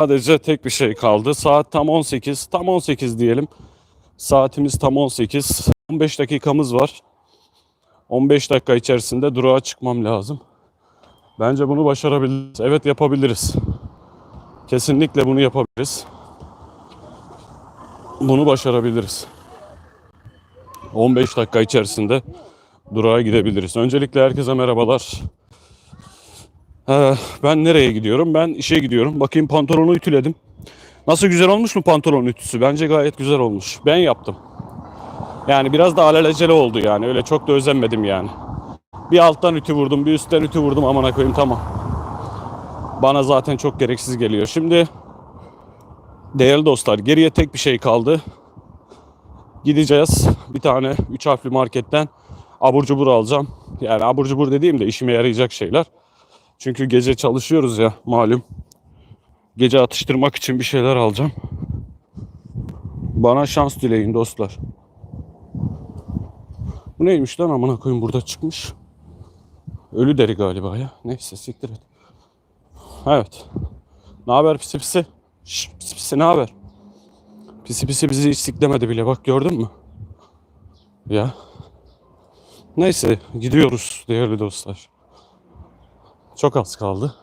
Sadece tek bir şey kaldı. Saat tam 18. Tam 18 diyelim. Saatimiz tam 18. 15 dakikamız var. 15 dakika içerisinde durağa çıkmam lazım. Bence bunu başarabiliriz. Evet yapabiliriz. Kesinlikle bunu yapabiliriz. Bunu başarabiliriz. 15 dakika içerisinde durağa gidebiliriz. Öncelikle herkese merhabalar. Ee, ben nereye gidiyorum? Ben işe gidiyorum. Bakayım pantolonu ütüledim. Nasıl güzel olmuş mu pantolon ütüsü? Bence gayet güzel olmuş. Ben yaptım. Yani biraz da alelacele oldu yani. Öyle çok da özenmedim yani. Bir alttan ütü vurdum, bir üstten ütü vurdum. Amına koyayım tamam. Bana zaten çok gereksiz geliyor. Şimdi değerli dostlar geriye tek bir şey kaldı. Gideceğiz. Bir tane 3 harfli marketten abur cubur alacağım. Yani abur cubur dediğim de işime yarayacak şeyler. Çünkü gece çalışıyoruz ya malum. Gece atıştırmak için bir şeyler alacağım. Bana şans dileyin dostlar. Bu neymiş lan amına koyayım burada çıkmış. Ölü deri galiba ya. Neyse siktir et. Evet. Ne haber pisi pisi? Şş, pisi pisi ne haber? Pisi pisi bizi hiç siklemedi bile bak gördün mü? Ya. Neyse gidiyoruz değerli dostlar. Çok az kaldı.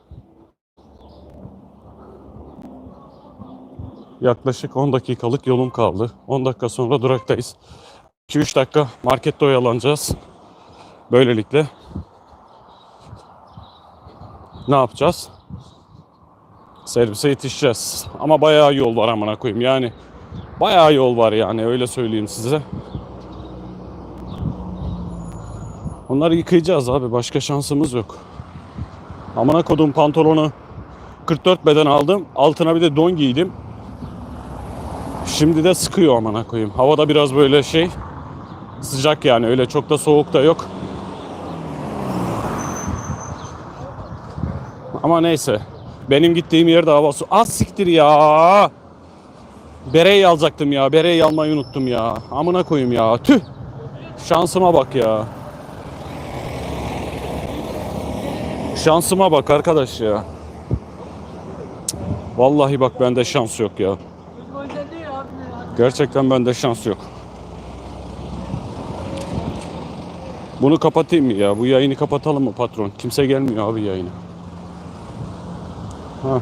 Yaklaşık 10 dakikalık yolum kaldı. 10 dakika sonra duraktayız. 2-3 dakika markette oyalanacağız. Böylelikle ne yapacağız? Servise yetişeceğiz. Ama bayağı yol var amına koyayım. Yani bayağı yol var yani öyle söyleyeyim size. Onları yıkayacağız abi. Başka şansımız yok. Amına kodum pantolonu 44 beden aldım. Altına bir de don giydim. Şimdi de sıkıyor amına koyayım. Havada biraz böyle şey sıcak yani öyle çok da soğuk da yok. Ama neyse. Benim gittiğim yerde hava su. Az siktir ya. Bereyi alacaktım ya. Bereyi almayı unuttum ya. Amına koyayım ya. Tüh. Şansıma bak ya. Şansıma bak arkadaş ya. Vallahi bak bende şans yok ya. Gerçekten bende şans yok. Bunu kapatayım mı ya? Bu yayını kapatalım mı patron? Kimse gelmiyor abi yayına. Ha.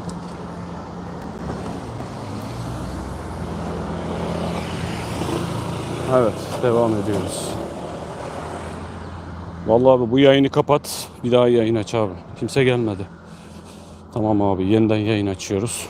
Evet, devam ediyoruz. Vallahi abi bu yayını kapat. Bir daha yayın aç abi. Kimse gelmedi. Tamam abi yeniden yayın açıyoruz.